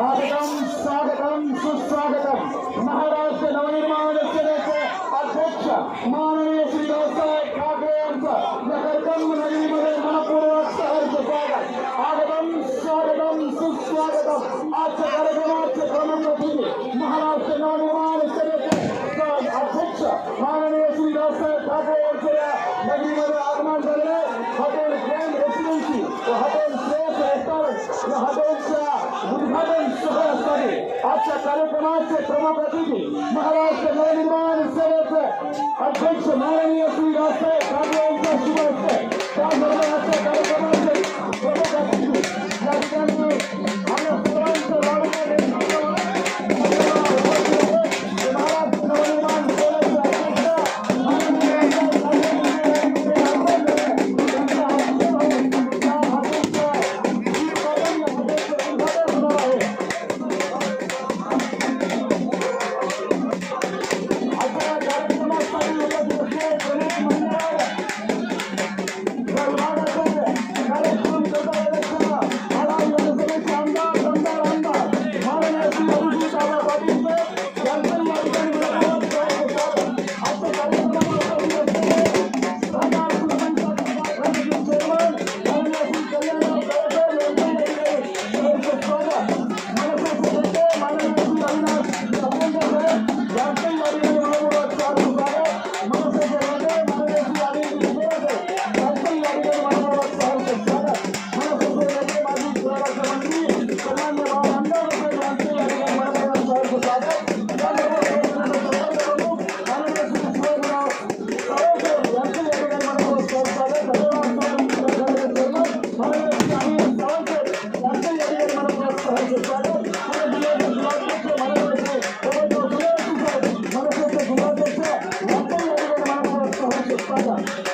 ఆగతం స్వాగతం సుస్వాగతం మహారాష్ట్ర నవనిర్మాణ आजच्या कार्यक्रमाचे प्रमुख अतिथी महाराष्ट्र नवनिर्माण सेनेचे अध्यक्ष माननीय श्री रावसाहेब 好的。